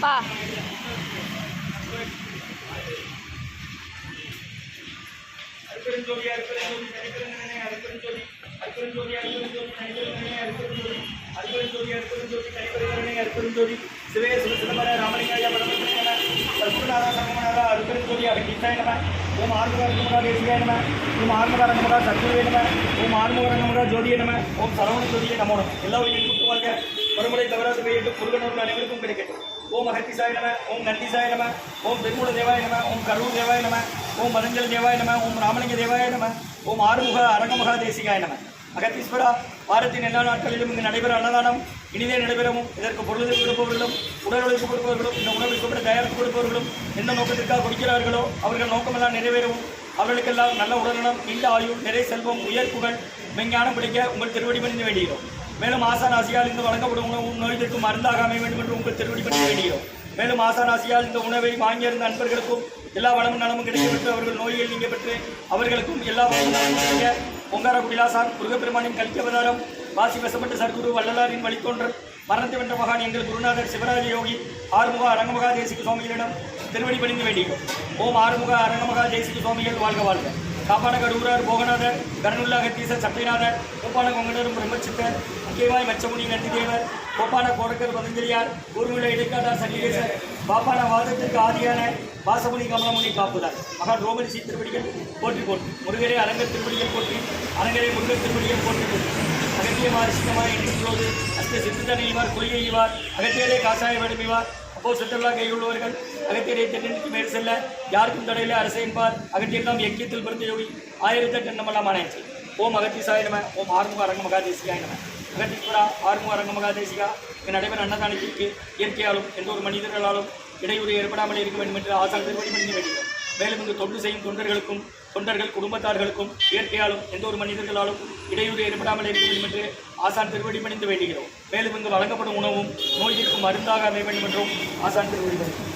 பா அருப்பெருஞ்சோதி அருப்பெருஞ்சோதி தனிப்பெருங்கனே அருப்பெருஞ்சோதி அருப்பெருஞ்சோதி அருப்பெருஞ்சோதி தனிப்பெருங்கனே அருப்பெருஞ்சோதி அருப்பெருஞ்சோதி அருப்பெருஞ்சோதி தனிப்பெருங்கனே அருப்பெருஞ்சோதி சிவே சிவ சிதம்பர ராமலிங்காய பரமசிவன சத்குருநாத சமமனார அருப்பெருஞ்சோதி அகத்தீசாய நம ஓம் ஆறுமுக ரங்கமுகா தேசிகாய நம ஓம் ஆறுமுக ரங்கமுகா நம ஓம் ஆறுமுக ரங்கமுகா ஜோதியே நம ஓம் சரவண ஜோதியே நமோ நம. எல்லா உயிரின் கூட்டு வாழ்க. மறுமுறை தவறாது பெய்யட்டும் முருகனூர் அனைவருக்கும் கிடைக்கட்டும். ஓம் அகத்திசாய நம ஓம் நந்திசாய நம ஓம் திருமூல தேவாய நம ஓம் கரூர் தேவாய நம ஓம் மதஞ்சல் தேவாய நம ஓம் ராமலிங்க தேவாய நம ஓம் ஆறுமுக அரங்கமுகா தேசிகாய நம. அகத்தீஸ்வரா வாரத்தின் எல்லா நாட்களிலும் இங்கு நடைபெற அன்னதானம் இனிதே நடைபெறவும் இதற்கு பொருளுதவி கொடுப்பவர்களும் உடல் உழைப்பு கொடுப்பவர்களும் இந்த உணவு கூட தயாரித்து கொடுப்பவர்களும் எந்த நோக்கத்திற்காக கொடுக்கிறார்களோ அவர்கள் நோக்கமெல்லாம் நிறைவேறவும் அவர்களுக்கெல்லாம் நல்ல உடல்நலம் நீண்ட ஆயுள் நிறை செல்வம் உயர் புகழ் மெஞ்ஞானம் பிடிக்க உங்கள் திருவடி பணிந்து வேண்டுகிறோம். மேலும் ஆசான் ஆசியால் இந்த வழங்கப்படும் உணவு நோய் தீர்க்கும் மருந்தாக அமைய வேண்டும் என்று உங்கள் திருவடி பணிந்து வேண்டுகிறோம். மேலும் ஆசான் ஆசியால் இந்த உணவை வாங்கியிருந்த நண்பர்களுக்கும் எல்லா வளமும் நலமும் கிடைக்கப்பட்டு அவர்கள் நோய்கள் நீங்க பெற்று அவர்களுக்கும் எல்லா வளமும் நலமும் கிடைக்க பொங்கார குடிலாசான் முருகப்பெருமானின் கல்கி அவதாரம் வாசி வசப்பட்ட சர்க்குரு வள்ளலாரின் வழித்தோன்றல் மரணத்தை வென்ற மகான் எங்கள் குருநாதர் சிவராஜ யோகி ஆறுமுக அரங்கமகா தேசிக சுவாமிகளிடம் திருவடி பணிந்து வேண்டியோம் ஓம் ஆறுமுக அரங்கமகா தேசிக சுவாமிகள் வாழ்க வாழ்க. காப்பான கரூரார் போகநாதர் கருணுல்லா கத்தீசர் சட்டைநாதர் கோப்பான கொங்கனரும் பிரம்மச்சித்தர் முக்கியமாய் மச்சமுனி நந்திதேவர் கோப்பான கோடக்கர் பதஞ்சலியார் ஊர்மிள இடைக்காட்டார் சன்னிகேசர் பாப்பான வாதத்திற்கு ஆதியான வாசமுனி கமலமுனி காப்புதார். மகான் ரோமரிசி திருப்படிகள் போற்றி போற்றி முருகரே அரங்கர் திருப்படிகள் போற்றி அரங்கரே முருகர் திருப்படிகள் போற்றி போற்றி. அகத்தியமார் சிங்கமாய் எண்ணிக்கொள்வது அஸ்த சித்துதனை இவார் கொய்யை இவர் அகத்தியரே காசாய வேடும் அப்போ சுற்றுலா கையுள்ளவர்கள் அகத்தியரை தென்னெடுத்து மேல் செல்ல யாருக்கும் தடையில அரசு என்பார். அகத்தியெல்லாம் எக்கியத்தில் பிறந்த யோகி ஆயிரத்தெட்டு நம்மெல்லாம் ஆணையச்சு ஓம் அகத்தீசாய நம. ஓம் ஆறுமுக அரங்க மகாதேசிகாய நம. அகத்தீஸ்வரா ஆறுமுக அரங்க மகாதேசிகா. இங்கு நடைபெற அன்னதானத்திற்கு இயற்கையாலும் எந்த ஒரு மனிதர்களாலும் இடையூறு ஏற்படாமல் இருக்க வேண்டும் என்று ஆசான் திருவடி பண்ணி வேண்டும் மேலும் இங்கு தொண்டு செய்யும் தொண்டர்களுக்கும் தொண்டர்கள் குடும்பத்தார்களுக்கும் இயற்கையாலும் எந்த ஒரு மனிதர்களாலும் இடையூறு ஏற்படாமல் இருக்க வேண்டும் என்று ஆசான் திருவடி பணிந்து வேண்டுகிறோம். மேலும் இங்கு வழங்கப்படும் உணவும் நோய்களுக்கு மருந்தாக அமைய வேண்டும் என்றும் ஆசான் திருவடி பணிந்து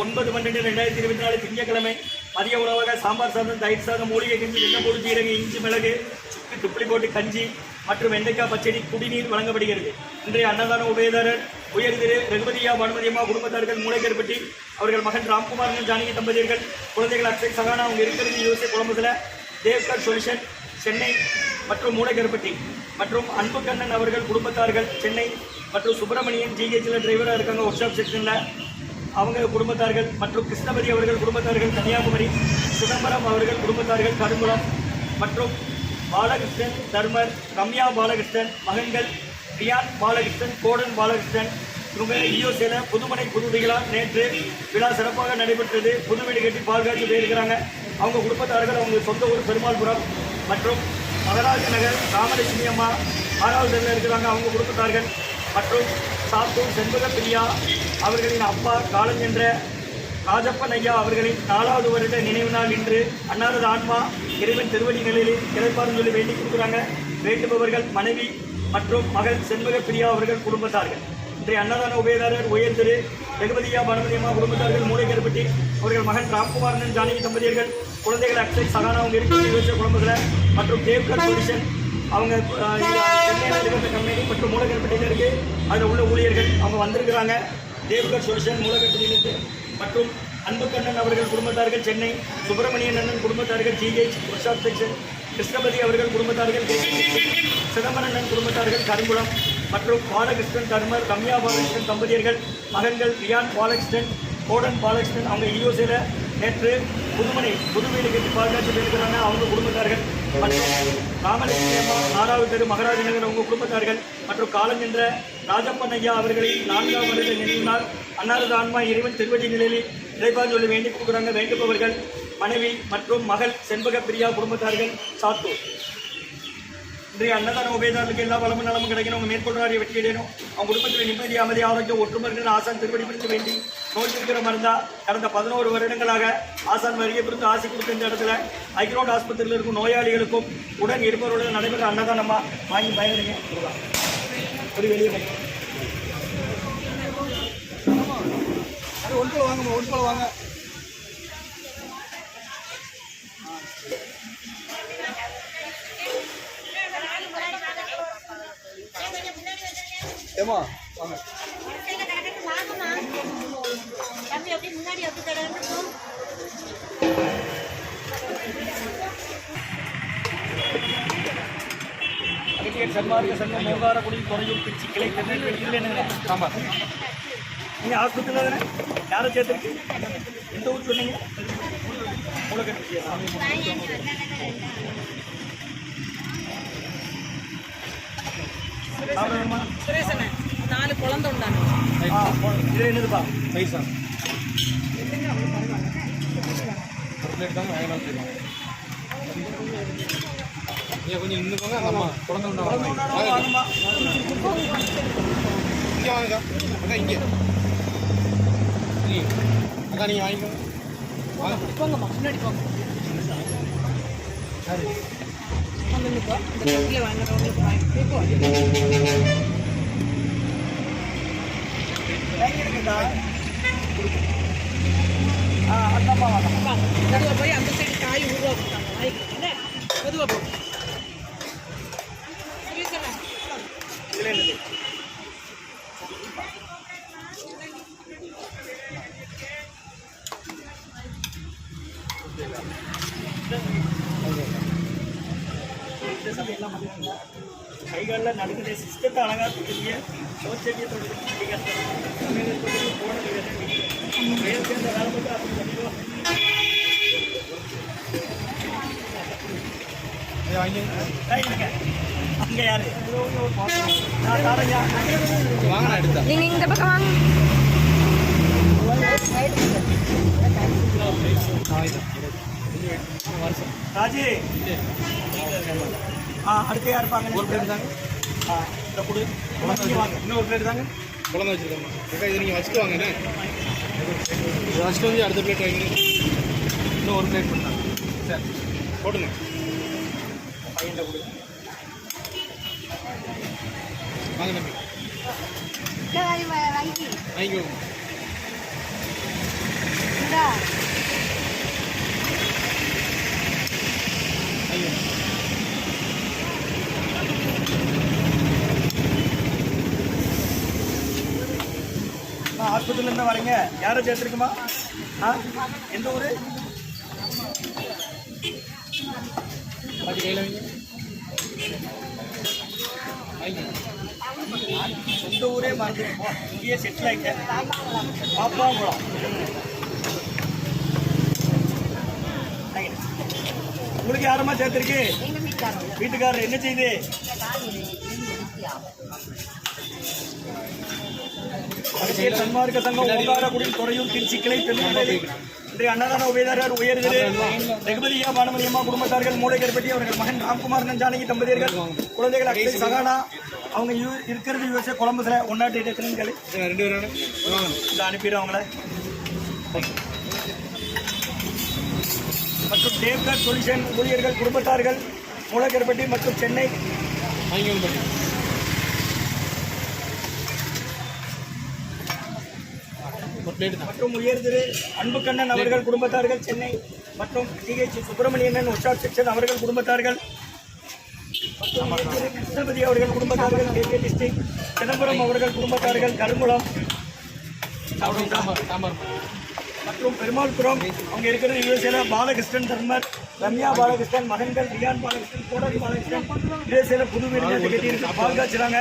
ஒன்பது பன்னெண்டு ரெண்டாயிரத்தி இருபத்தி நாலு திங்கட்கிழமை மதிய உணவாக சாம்பார் சாதம் தயிர் சாதம் மூலிகை கஞ்சி வெள்ளப்பூடு ஜீரக இஞ்சி மிளகு சுக்கு துப்பளி போட்டு கஞ்சி மற்றும் வெண்டைக்காய் பச்சடி குடிநீர் வழங்கப்படுகிறது. இன்றைய அன்னதான உபயதாரர் உயர் திரு ரகுபதியா பானுமதியம்மா குடும்பத்தார்கள் மூளைக்கருப்பட்டி அவர்கள் மகன் ராம்குமார் ஜானகி தம்பதியர்கள் குழந்தைகள் அக்ஷய் சகானா அவங்க இருக்கிறது யூஎஸ்ஏ கொலம்புல தேவ்கர் சொல்யூஷன் சென்னை மற்றும் மூளைக்கருப்பட்டி மற்றும் அன்பு கண்ணன் அவர்கள் குடும்பத்தார்கள் சென்னை மற்றும் சுப்பிரமணியன் ஜிஹெச்சில் டிரைவராக இருக்காங்க ஒர்க் ஷாப் செக்ஷனில் அவங்க குடும்பத்தார்கள் மற்றும் கிருஷ்ணபதி அவர்கள் குடும்பத்தார்கள் கன்னியாகுமரி சிதம்பரம் அவர்கள் குடும்பத்தார்கள் கருங்குளம் மற்றும் பாலகிருஷ்ணன் தர்மர் ரம்யா பாலகிருஷ்ணன் மகன்கள் பியான் பாலகிருஷ்ணன் கோடன் பாலகிருஷ்ணன் இவங்க ஈயோசேல புதுமனை புதுவிழா நேற்று விழா சிறப்பாக நடைபெற்றது. புது வீடு கட்டி பால் காய்ச்சி போயிருக்கிறாங்க. அவங்க குடும்பத்தார்கள் அவங்க சொந்த ஊர் பெருமாள்புரம் மற்றும் மகராஜ நகர் ராமலட்சுமி அம்மா ஆறாவது இருக்கிறாங்க அவங்க குடும்பத்தார்கள் மற்றும் சாத்தூர் செண்பக பிரியா அவர்களின் அப்பா காலஞ்சென்ற ராஜப்பன் ஐயா அவர்களின் நாலாவது வருட நினைவு நாள் இன்று அன்னாரது ஆன்மா இறைவன் திருவடிகளிலே நிலையில் கிடைப்பார்னு சொல்லி வேண்டி கொடுக்குறாங்க. வேண்டுபவர்கள் மனைவி மற்றும் மகள் செண்பக பிரியா அவர்கள் குடும்பத்தார்கள். இன்றைய அன்னதான உபயதாரர் உயர் திரு ரகுபதியா பனபதியம்மா குடும்பத்தார்கள் மூளைக்கருப்பட்டி அவர்கள் மகன் ராம்குமாரன் ஜானகி தம்பதியர்கள் குழந்தைகள் அக்ஷய் சகானா அவங்க இருக்கிற குடும்பத்தில் மற்றும் தேவ்கர் சொல்யூஷன் அவங்க சென்னையில் இருக்கிற கம்பெனி மற்றும் மூலக்கருப்பட்டியில் இருக்கு. அதில் உள்ள ஊழியர்கள் அவங்க வந்திருக்கிறாங்க. தேவ்கர் சொல்யூஷன் மூலக்கருப்பட்டியிலிருந்து மற்றும் அன்புக்கண்ணன் அவர்கள் குடும்பத்தார்கள் சென்னை சுப்பிரமணியன் அண்ணன் குடும்பத்தார்கள் ஜிஹெச் ஒர்க்ஷாப் செக்ஷன் கிருஷ்ணபதி அவர்கள் குடும்பத்தார்கள் சிதம்பரண்ணன் குடும்பத்தார்கள் கருங்குளம் மற்றும் பாலகிருஷ்ணன் தர்மர் ரம்யா பாலகிருஷ்ணன் தம்பதியர்கள் மகன்கள் ரியான் பாலகிருஷ்ணன் கோடன் பாலகிருஷ்ணன் அவங்க ஈயோசில நேற்று புதுமனை புது கட்டி பாதுகாத்து இருக்கிறாங்க அவங்க குடும்பத்தார்கள். மற்றும் ராமலட்சுமி ஆறாவது தெரு மகராஜ நகர் உங்கள் குடும்பத்தார்கள் மற்றும் காலம் என்ற ராஜப்பண்ணையா அவர்களின் நான்காம் வருட நினைவினால் அன்னாரது ஆன்மா இறைவன் திருவடி நிலையில் இறைபான் சொல்லி வேண்டி கொடுக்குறாங்க வேண்டுபவர்கள் மனைவி மற்றும் மகள் செண்பக பிரியா குடும்பத்தார்கள் சாத்தூர் இன்றைய அன்னதான உபயதாரர்களுக்கு எல்லா வளமும் நலமும் கிடைக்கணும் அவங்க மேற்கொள்றாரு வெற்றி அவங்க குடும்பத்தில் நிம்மதி அமைதி ஆரோக்கியம் ஒற்றுமர்கள் ஆசான் திருவடி பிடித்து வேண்டி நோய் இருக்கிற மருந்தா கடந்த பதினோரு வருடங்களாக ஆசான் வருகை பிடித்து ஆசை கொடுத்த இந்த இடத்துல ஐக்ரோட் ஆஸ்பத்திரியில் இருக்கும் நோயாளிகளுக்கும் உடன் இருப்பவர்களுடன் நடைபெற அன்னதானமா வாங்கி பயனுங்க ஒரு வெளியே அது ஒன்று வாங்க ஒன்று வாங்க. ஏமா வாங்க. கிரிக்கெட் சன்மார்க்க சங்கம் மூகாரக்குடி துறையூர் திருச்சி கிளை இல்லைன்னு ஆமாம் நீங்கள் ஆஸ்பத்திரியில் தானே யாரை எந்த ஊர் சொன்னீங்க? மூலக்கட்டு. சுரேஷ் நாலு குழந்தை உண்டானு. இது என்னதுப்பா? பைசா ஒரு பிளேட் தாங்க வேகலாம் செய்யலாம் ஐயா கொஞ்சம் போங்க அந்த அம்மா குழந்தை உண்டா வாங்க இங்கே வாங்கக்கா அக்கா இங்கே. அக்கா நீங்கள் வாங்கிக்கோங்க. வாங்க. முன்னாடி போங்க. யாரு? வந்து நிற்கோ இந்த கட்டில் வாங்குறவங்களுக்கு வாங்கி போ வாங்கிருக்குதா ஆ அந்தம்மா வாங்கம்மா மெதுவாக போய் அந்த சைடு காய் உருவா கொடுத்தாங்க மெதுவாக போ கைகளில் சிஸ்டத்தை அழகாக கொடுக்குறீங்க சோச்சரியத்தோட கைகள் சமையல் போனது வேலை சேர்ந்த வேலை மட்டும் அப்படி பண்ணிடுவோம் ஐயா வாங்கிக்கோங்க அங்கே யாரு நான் தாரையா வாங்க நான் எடுத்தேன் நீங்க இந்த பக்கம் வாங்க. வருஷம் ராஜி. ஆ அடுத்து யார் இருப்பாங்க? ஒரு பிளேட் தாங்க. ஆ இந்த கொடு. இன்னொரு பிளேட் தாங்க. குழந்தை வச்சுருக்கோம்மா அக்கா இதை நீங்கள் வச்சுட்டு வாங்கண்ணே வச்சுட்டு வந்து அடுத்த பிளேட் வாங்கி இன்னும் ஒரு பிளேட் கொடுத்தாங்க. சரி போடுங்க. பையன்கிட்ட கொடு. வாங்க தம்பி. வாங்கிக்கோங்க. நான் ஆஸ்பத்திரியிலேருந்து யாரை சேர்த்துருக்குமா? ஆ? எந்த ஊர்? பாட்டி சொந்த ஊரே மறந்து இங்கேயே செட்டில் ஆகிட்டேன் பாப்பாங்குளம். உங்களுக்கு யாரம்மா சேர்த்துருக்கு? வீட்டுக்காரர். என்ன செய்யுது அரசியல் சன்மார்க்க சங்கம் ஓங்காரக்குடி துறையூர் திருச்சி கிளை திருநெல்வேலி இன்றைய அன்னதான உபயதாரர் உயர்திரு ரகுபதியா பானுமதியம்மா குடும்பத்தார்கள் மூளைக்கருப்பட்டி அவர்கள் மகன் ராம்குமார் நஞ்சானகி தம்பதியர்கள் குழந்தைகள் அக்ஷய் சகானா அவங்க இருக்கிறது யூஎஸ்ஏ கொலம்பஸ்ல ஒன்னாட்டு இடத்துலன்னு கேள்வி சரி, ரெண்டு பேரும் இதை அனுப்பிடுறோம் அவங்கள. மற்றும் தேவ்கர் சொல்யூஷன் ஊழியர்கள் குடும்பத்தார்கள் மூலக்கருப்பட்டி மற்றும் சென்னை மற்றும் உயர்திரு அன்புக்கண்ணன் அவர்கள் குடும்பத்தார்கள் சென்னை மற்றும் டிஹெச் சுப்பிரமணியன் உஷா செக்ஷன் அவர்கள் குடும்பத்தார்கள் கிருஷ்ணபதி அவர்கள் குடும்பத்தார்கள் கேகே டிஸ்ட்ரிக்ட் சிதம்பரம் அவர்கள் குடும்பத்தார்கள் கருங்குளம் மற்றும் பெருமாள்புரம் அவங்க இருக்கிறது யுஎஸ்ஏல பாலகிருஷ்ணன் தர்மர் ரம்யா பாலகிருஷ்ணன் மகன்கள் ரியான் பாலகிருஷ்ணன் கோடரி பாலகிருஷ்ணன் யுஎஸ்ஏல புது வீடு கட்டியிருக்கு பால் காய்ச்சுறாங்க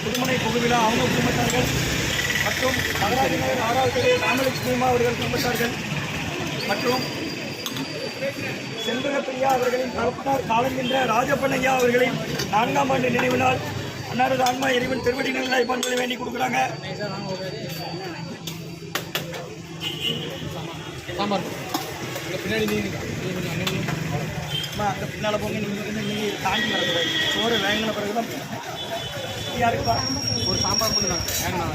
புதுமனை புது விழா அவங்க குடும்பத்தார்கள் மற்றும் நகராட்சி நகர் ஆறாவது ராமலட்சுமி அம்மா அவர்கள் குடும்பத்தார்கள் மற்றும் செல்வகப்பிரியா அவர்களின் தகப்பனார் காலங்கின்ற ராஜப்பண்ணையா அவர்களின் நான்காம் ஆண்டு நினைவு நாள். அன்னாரது ஆன்மா இறைவன் திருவடி நிலை பண்புகளை வேண்டி கொடுக்குறாங்க சாம்பார் பின்னால் போங்க. நீங்கள் தாண்டி வரக்கூடாது சோறு வேங்கின பிறகுதான். யாருக்குப்பா ஒரு சாம்பார் மட்டும் தாங்க வேங்கண்ணா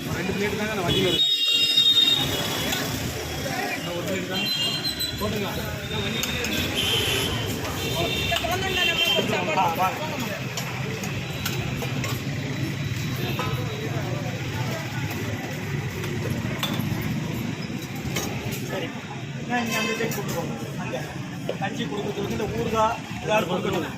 ஒரு ரெண்டு பிளேட் தாங்க நான் வருவேன் இன்னும் ஒரு பிளேட் தாங்க. போட்டுங்களா சரி. நான் நீங்கள் அந்த சைடு போங்க அங்கே. கஞ்சி கொடுக்குறது வந்து இந்த ஊறுகாய் இதாக கொடுக்கணும்.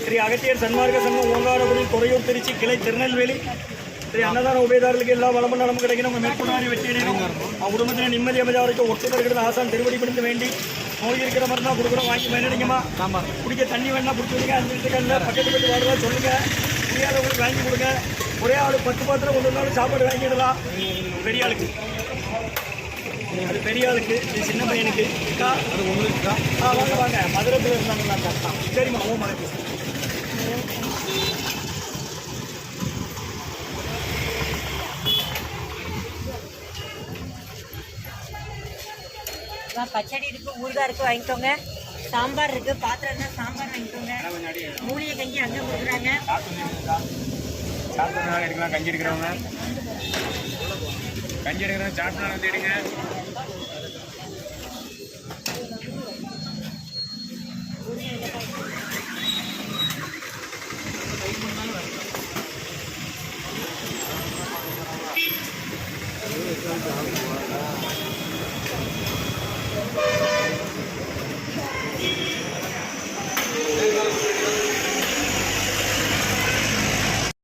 ஸ்ரீ அகத்தியர் சன்மார்க்க சங்கம் ஓங்காரபுரி துறையூர் திருச்சி கிளை திருநெல்வேலி ஸ்ரீ அன்னதான உபயதாரர்களுக்கு எல்லா வளமும் நலமும் கிடைக்கணும் உங்கள் மேற்கொண்டாடி வெற்றியடையணும் அவங்க குடும்பத்தில் நிம்மதி அமைதியாக ஒட்டு தருகிறது ஆசான் திருவடி பிடித்து வேண்டி நோய் இருக்கிற மாதிரி தான் கொடுக்குறோம் வாங்கி பயனடைங்கம்மா ஆமாம் குடிக்க தண்ணி வேணா பிடிச்சிடுங்க அஞ்சு நிமிஷம் பக்கத்து பக்கத்து வாடுறதா சொல்லுங்க முடியாதவங்களுக்கு வாங்கி கொடுங்க ஒரே ஆள் பத்து பாத்திரம் கொண்டு வந்தாலும் சாப்பாடு வாங்கிடலாம் பெரிய ஆளுக்கு அது பெரிய ஆளுக்கு சின்ன பையனுக்கு அக்கா அது உங்களுக்கு ஆ வாங்க வாங்க மதுரத்தில் இருந்தாங்களா சரிம்மா ஓ மலைக்கு பச்சடி இருக்கு ஊறுகாய் இருக்கு வாங்கிக்கோங்க. சாம்பார் இருக்கு பாத்திரம் இருந்தால் சாம்பார் வாங்கிக்கோங்க. மூலிகை கஞ்சி அங்கே கொடுக்குறாங்க. சாப்பிட்றதுனால எடுக்கலாம் கஞ்சி எடுக்கிறவங்க. கஞ்சி எடுக்கிறவங்க சாப்பிட்றதுனால எடுங்க